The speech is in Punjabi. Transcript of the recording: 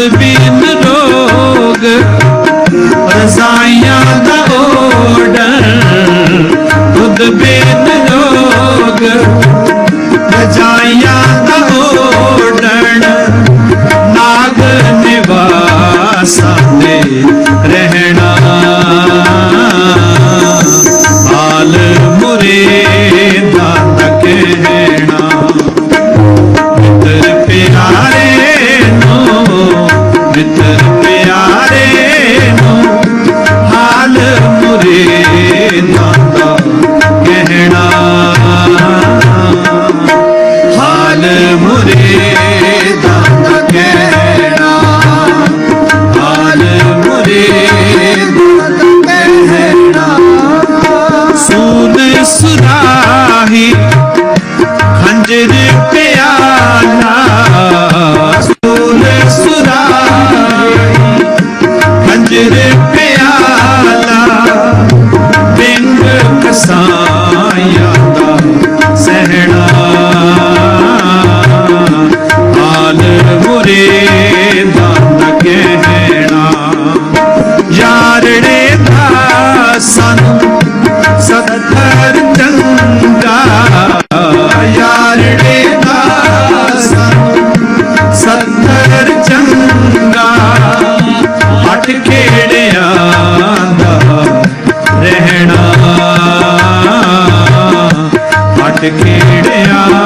ਤਦਬੀਨ ਰੋਗ ਰਜ਼ਾਈਆਂ ਦਾ ਓਡਰ ਤਦਬੀਨ ਰੋਗ ਰਜ਼ਾਈਆਂ ਦਾ ਓਡਰ ਨਾਗ ਨਿਵਾਸਾ ਤੇ ਰਹਿਣ Isso ਹੱਥ ਖੇੜਿਆ